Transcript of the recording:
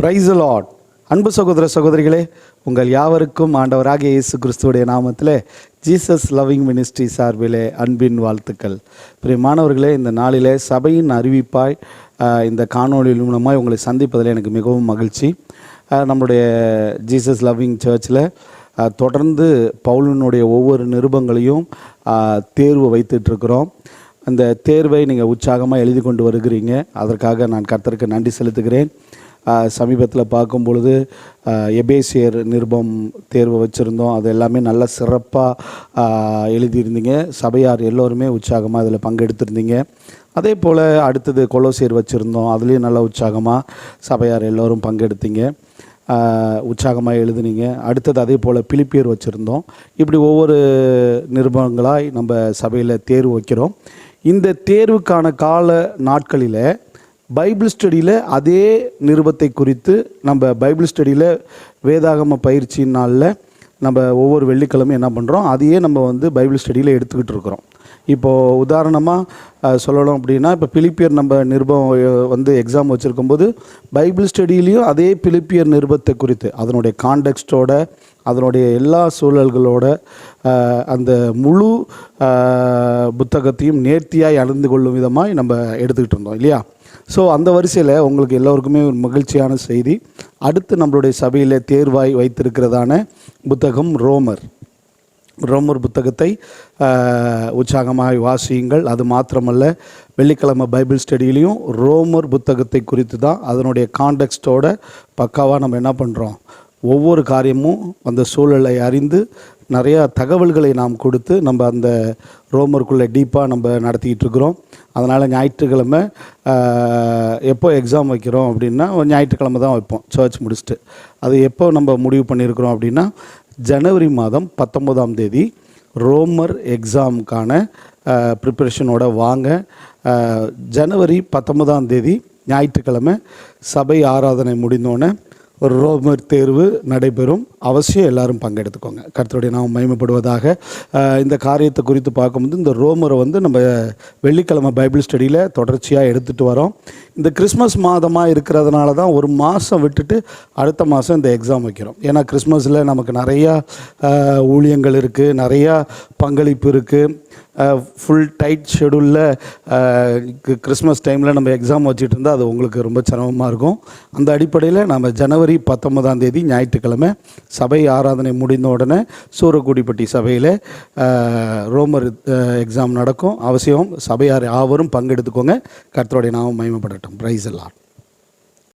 Price lot அன்பு சகோதர சகோதரிகளே உங்கள் யாவருக்கும் ஆண்டவராகிய இயேசு கிறிஸ்துவுடைய நாமத்தில் ஜீசஸ் லவ்விங் மினிஸ்ட்ரி சார்பிலே அன்பின் வாழ்த்துக்கள். பிரியமானவர்களே இந்த நாளிலே சபையின் அறிவிப்பாய் இந்த காணொளி மூலமாக உங்களை சந்திப்பதில் எனக்கு மிகவும் மகிழ்ச்சி. நம்முடைய ஜீசஸ் லவ்விங் சர்ச்சில் தொடர்ந்து பவுலினுடைய ஒவ்வொரு நிருபங்களையும் தேர்வு வைத்துட்ருக்குறோம் அந்த தேர்வை நீங்கள் உற்சாகமாக எழுதி கொண்டு வருகிறீங்க. அதற்காக நான் கர்த்தருக்கு நன்றி செலுத்துகிறேன். சமீபத்தில் பார்க்கும் பொழுது எபேசியர் நிருபம் தேர்வு வச்சுருந்தோம். அது எல்லாமே நல்ல சிறப்பாக எழுதியிருந்தீங்க. சபையார் எல்லோருமே உற்சாகமாக அதில் பங்கெடுத்திருந்தீங்க. அதே போல் அடுத்தது கொலோசியர் வச்சுருந்தோம். அதுலேயும் நல்ல உற்சாகமாக சபையார் எல்லோரும் பங்கெடுத்தீங்க. உற்சாகமாக எழுதுனீங்க. அடுத்தது அதே போல் பிலிப்பியர் வச்சுருந்தோம். இப்படி ஒவ்வொரு நிருபங்களாய் நம்ம சபையில் தேர்வு வைக்கிறோம். இந்த தேர்வுக்கான கால நாட்களில் பைபிள் ஸ்டடியில் அதே நிருபத்தை குறித்து நம்ம பைபிள் ஸ்டடியில் வேதாகம பயிற்சி நாளில் நம்ம ஒவ்வொரு வெள்ளிக்கிழமையும் என்ன பண்ணுறோம் அதையே நம்ம வந்து பைபிள் ஸ்டடியில் எடுத்துக்கிட்டு இருக்கிறோம். இப்போது உதாரணமாக சொல்லணும் அப்படின்னா இப்போ பிலிப்பியர் நம்ம நிருபம் வந்து எக்ஸாம் வச்சுருக்கும்போது பைபிள் ஸ்டடியிலையும் அதே பிலிப்பியர் நிருபத்தை குறித்து அதனுடைய காண்டெக்ஸ்டோட அதனுடைய எல்லா சூழல்களோட அந்த முழு புத்தகத்தையும் நேர்த்தியாய் அணிந்து கொள்ளும் விதமாக நம்ம எடுத்துக்கிட்டு இருந்தோம் இல்லையா? ஸோ அந்த வரிசையில் உங்களுக்கு எல்லோருக்குமே ஒரு மகிழ்ச்சியான செய்தி. அடுத்து நம்மளுடைய சபையில் தேர்வாய் வைத்திருக்கிறதான புத்தகம் ரோமர். ரோமர் புத்தகத்தை உற்சாகமாக வாசியுங்கள். அது மாத்திரமல்ல வெள்ளிக்கிழமை பைபிள் ஸ்டடியிலையும் ரோமர் புத்தகத்தை குறித்து தான் அதனுடைய காண்டெக்ஸ்டோட பக்காவாக நம்ம என்ன பண்ணுறோம் ஒவ்வொரு காரியமும் அந்த சூழலை அறிந்து நிறையா தகவல்களை நாம் கொடுத்து நம்ம அந்த ரோமருக்குள்ளே டீப்பாக நம்ம நடத்திக்கிட்டு இருக்கிறோம். அதனால் ஞாயிற்றுக்கிழமை எப்போ எக்ஸாம் வைக்கிறோம் அப்படின்னா ஞாயிற்றுக்கிழமை தான் வைப்போம் சர்ச் முடிச்சுட்டு. அது எப்போ நம்ம முடிவு பண்ணியிருக்கிறோம் அப்படின்னா ஜனவரி மாதம் பத்தொம்போதாம் தேதி ரோமர் எக்ஸாமுக்கான ப்ரிப்பரேஷனோட வாங்க. ஜனவரி பத்தொன்பதாம் தேதி ஞாயிற்றுக்கிழமை சபை ஆராதனை முடிந்தோடனே ஒரு ரோமர் தேர்வு நடைபெறும். அவசியம் எல்லாரும் பங்கெடுத்துக்கோங்க. கர்த்தருடைய நாம் மயமப்படுவதாக இந்த காரியத்தை குறித்து பார்க்கும்போது இந்த ரோமரை வந்து நம்ம வெள்ளிக்கிழமை பைபிள் ஸ்டடியில் தொடர்ச்சியாக எடுத்துகிட்டு வரோம். இந்த கிறிஸ்மஸ் மாதமாக இருக்கிறதுனால தான் ஒரு மாதம் விட்டுட்டு அடுத்த மாதம் இந்த எக்ஸாம் வைக்கிறோம். ஏன்னா கிறிஸ்மஸில் நமக்கு நிறையா ஊழியங்கள் இருக்குது நிறையா பங்களிப்பு இருக்குது ஃபுல் டைட் ஷெடியூலில் கிறிஸ்மஸ் டைமில் நம்ம எக்ஸாம் வச்சுட்டு இருந்தால் அது உங்களுக்கு ரொம்ப சிரமமாக இருக்கும். அந்த அடிப்படையில் நம்ம ஜனவரி பத்தொன்பதாம் தேதி ஞாயிற்றுக்கிழமை சபை ஆராதனை முடிந்த உடனே சூரக்குடிப்பட்டி சபையில் ரோமர் எக்ஸாம் நடக்கும். அவசியம் சபையார் யாவரும் பங்கெடுத்துக்கோங்க. கர்த்தருடைய நாமம் மயமப்படட்டும் ப்ரைஸ் எல்லாம்